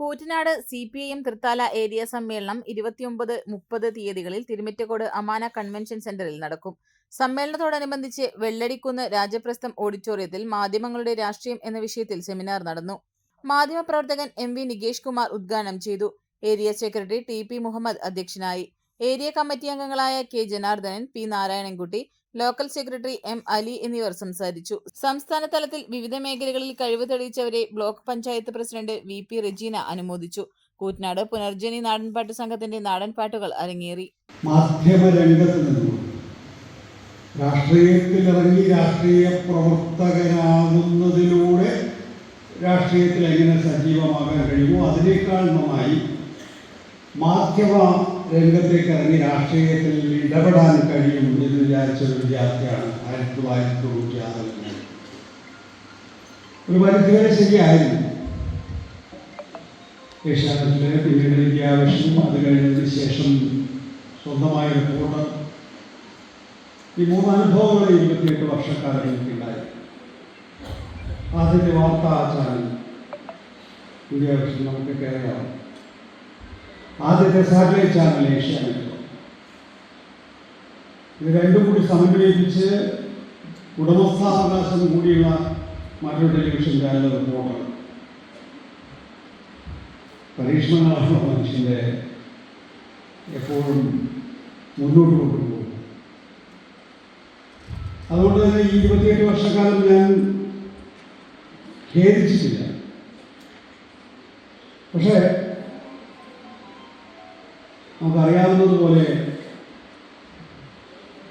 Koottanad C P I M Thrithala area സമ്മേളനം ഇരുപത്തിയൊമ്പത് മുപ്പത് തീയതികളിൽ തിരുമിറ്റക്കോട് അമാന കൺവെൻഷൻ സെന്ററിൽ നടക്കും. സമ്മേളനത്തോടനുബന്ധിച്ച് വെള്ളടിക്കുന്ന് രാജപ്രസ്ഥം ഓഡിറ്റോറിയത്തിൽ മാധ്യമങ്ങളുടെ രാഷ്ട്രീയം എന്ന വിഷയത്തിൽ സെമിനാർ നടന്നു. മാധ്യമപ്രവർത്തകൻ എം വി നികേഷ് കുമാർ ഉദ്ഘാടനം ചെയ്തു. Area secretary T P Muhammad അധ്യക്ഷനായി. ഏരിയ കമ്മിറ്റി അംഗങ്ങളായ K Janardhanan P Narayanankutty local secretary M Ali എന്നിവർ സംസാരിച്ചു. സംസ്ഥാന തലത്തിൽ വിവിധ മേഖലകളിൽ കഴിവ് തെളിയിച്ചവരെ block panchayat president V. P. Rejeena അനുമോദിച്ചു. കൂറ്റനാട് പുനർജനി നാടൻപാട്ട് സംഘത്തിന്റെ നാടൻപാട്ടുകൾ അരങ്ങേറി. രാഷ്ട്രീയത്തിൽ ഇറങ്ങി രാഷ്ട്രീയ പ്രവർത്തകനാകുന്നതിലൂടെ രാഷ്ട്രീയത്തിൽ എങ്ങനെ സജീവമാകാൻ കഴിയുമോ അതിനേക്കാൾ നന്നായി മാധ്യമ രംഗത്തേക്ക് ഇറങ്ങി രാഷ്ട്രീയത്തിൽ ഇടപെടാൻ കഴിയും എന്ന് വിചാരിച്ച ഒരു വിദ്യാർത്ഥിയാണ് ആയിരത്തി തൊള്ളായിരത്തി തൊണ്ണൂറ്റി ആറിൽ ഒരു പരിധിവരെ ശരിയായിരുന്നു. ഏഷ്യാനെറ്റിലെ പിന്നീട് വിദ്യാഭ്യാസം അത് കഴിഞ്ഞതിന് ശേഷം സ്വന്തമായ റിപ്പോർട്ടർ. ഈ മൂന്ന് അനുഭവങ്ങൾ ഇരുപത്തിയെട്ട് വർഷക്കാലം എനിക്കുണ്ടായി ആദ്യത്തെ വാർത്താ ചാനൽ. വിദ്യാഭ്യാസം നമുക്ക് കേരളം ആദ്യത്തെ സാറ്റലൈറ്റ് ചാനൽ ഏഷ്യാനെറ്റ്. ഇത് രണ്ടും കൂടി സമന്വയിപ്പിച്ച് ഉടമസ്ഥാവകാശം കൂടിയുള്ള മറ്റൊരു ടെലിവിഷൻ ചാനൽ റിപ്പോർട്ടർ. പരീക്ഷണങ്ങളാണ് മനുഷ്യന്റെ എപ്പോഴും മുന്നോട്ട് കൊണ്ടുപോകുന്നത്. അതുകൊണ്ട് തന്നെ ഈ ഇരുപത്തിയെട്ട് വർഷക്കാലം ഞാൻ ഖേദിച്ചിട്ടില്ല. പക്ഷേ നമുക്കറിയാവുന്നതുപോലെ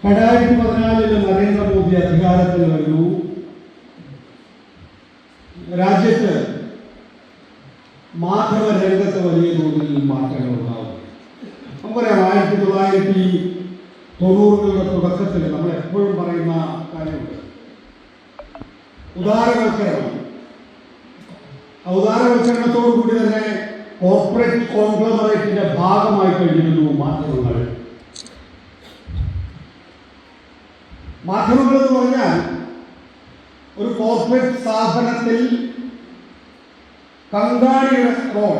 രണ്ടായിരത്തി പതിനാലിൽ നരേന്ദ്രമോദി അധികാരത്തിൽ വരുന്നു രാജ്യത്ത് മാധ്യമ രംഗത്ത് വലിയ തോതിൽ മാറ്റങ്ങൾ ഉണ്ടാവും. നമുക്കറിയാം ആയിരത്തി തൊള്ളായിരത്തി തൊണ്ണൂറുകളുടെ തുടക്കത്തിൽ നമ്മൾ എപ്പോഴും പറയുന്ന കാര്യമുണ്ട്. ഉദാരവൽക്കരണം. ആ ഉദാരവൽക്കരണത്തോടു കൂടി തന്നെ കോർപ്പറേറ്റ് കോൺഗ്ലോമറേറ്റിന്റെ ഭാഗമായി കഴിഞ്ഞിരുന്നു മാധ്യമങ്ങൾ. മാധ്യമങ്ങൾ എന്ന് പറഞ്ഞാൽ ഒരു കോർപ്പറേറ്റ് സ്ഥാപനത്തിൽ കങ്കാണിയുടെ റോൾ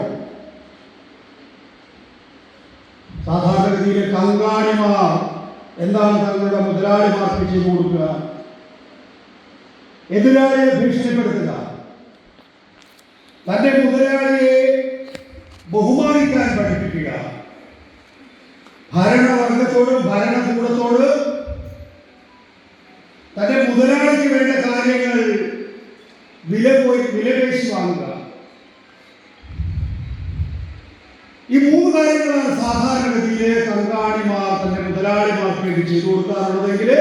സാധാരണഗതിയിലെ കങ്കാണിമാർ എന്താണ് തങ്ങളുടെ മുതലാളിമാർക്ക് ചെയ്തു കൊടുക്കുക? എതിരാളിയെ ഭീഷണിപ്പെടുത്തുക. തന്റെ മുതലാളിയെ ബഹുമാനിക്കാൻ പഠിപ്പിക്കുക. ഭരണവർഗത്തോട് ഭരണകൂടത്തോട് തന്റെ മുതലാളിക്ക് വേണ്ട കാര്യങ്ങൾ വില പോയി വിലപേശി വാങ്ങുക. ഈ മൂന്ന് കാര്യങ്ങളാണ് സാധാരണഗതിയിലെ കങ്കാണിമാർ തന്റെ മുതലാളിമാർക്ക് വേണ്ടി ചെയ്തു കൊടുക്കാറുള്ളതെങ്കിൽ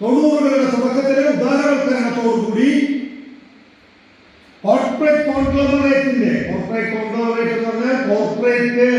തൊണ്ണൂറുകളുടെ തുടക്കത്തിലെ ഉദാരവൽക്കരണത്തോടുകൂടി കോർപ്പറേറ്റ് കോൺഗ്ലോമറേറ്റിന്റെ കോർപ്പറേറ്റ് കോൺഗ്ലോമറേറ്റ് എന്ന് പറഞ്ഞാൽ കോർപ്പറേറ്റ്